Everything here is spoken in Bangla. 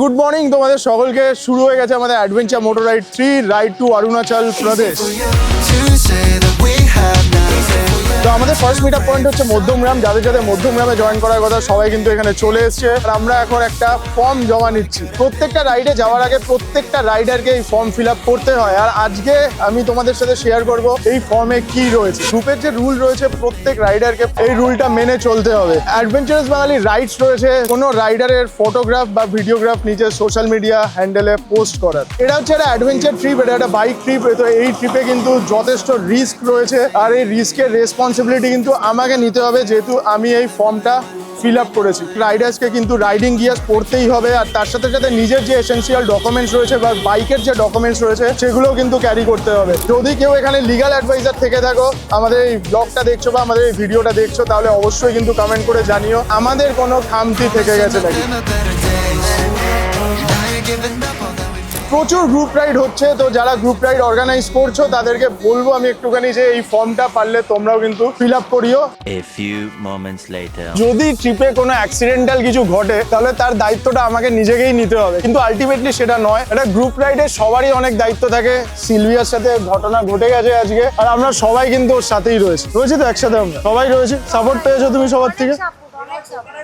গুড মর্নিং তোমাদের সকলকে। শুরু হয়ে গেছে আমাদের adventure motor ride three ride to Arunachal Pradesh আমাদের ফার্স্ট মিট পয়েন্ট হচ্ছে মধ্যমগ্রাম। যাদের যাদের মধ্যমগ্রামে জয়েন করার কথা, সবাই কিন্তু এখানে চলে এসছে। আর আমরা এখন একটা ফর্ম জমা নিচ্ছি। প্রত্যেকটা রাইডে যাওয়ার আগে প্রত্যেকটা রাইডারকে এই ফর্ম ফিল আপ করতে হয়। আর আজকে আমি তোমাদের সাথে শেয়ার করব এই ফর্মে কি রয়েছে। গ্রুপের যে রুল রয়েছে, প্রত্যেক রাইডারকে এই রুলটা মেনে চলতে হবে। অ্যাডভেঞ্চারাস বাঙালি রাইডস রয়েছে, কোনো রাইডারের ফটোগ্রাফ বা ভিডিওগ্রাফ নিজের সোশ্যাল মিডিয়া হ্যান্ডেলে পোস্ট করার। এটা হচ্ছে একটা অ্যাডভেঞ্চার ট্রিপ এটা একটা বাইক ট্রিপ তো এই ট্রিপে কিন্তু যথেষ্ট রিস্ক রয়েছে। আর এই রিস্কের রেসপন্সিবিলিটি কিন্তু আমাকে নিতে হবে যেহেতু আমি এই ফর্মটা ফিল আপ করেছি। রাইডার্সকে কিন্তু রাইডিং গিয়ার্স পড়তেই হবে আর তার সাথে সাথে নিজের যে এসেন্সিয়াল ডকুমেন্টস রয়েছে বা বাইকের যে ডকুমেন্টস রয়েছে, সেগুলোও কিন্তু ক্যারি করতে হবে। যদি কেউ এখানে লিগাল অ্যাডভাইজার থেকে থাকো, আমাদের এই ব্লগটা দেখছ বা আমাদের এই ভিডিওটা দেখছ, তাহলে অবশ্যই কিন্তু কমেন্ট করে জানিও। আমাদের কোনো খামতি থেকে গেছে নাকি? প্রচুর গ্রুপ রাইড হচ্ছে তো যারা গ্রুপ রাইড অর্গানাইজ করছ তাদেরকে বলব আমি একটুখানি যে এই ফর্মটা পারলে তোমরাও কিন্তু ফিল আপ করিও। A few moments later. যদি ট্রিপে কোনো অ্যাক্সিডেন্টাল কিছু ঘটে তাহলে তার দায়িত্বটা আমাকে নিজেকেই নিতে হবে। কিন্তু আলটিমেটলি সেটা নয় এটা গ্রুপ রাইডে সবারই অনেক দায়িত্ব থাকে। সিলভিয়ার সাথে ঘটনা ঘটে গেছে আজকে আর আমরা সবাই কিন্তু ওর সাথেই রয়েছি। রয়েছি তো একসাথে আমরা? সবাই রয়েছি? সাপোর্ট পেয়েছ তুমি সবার থেকে?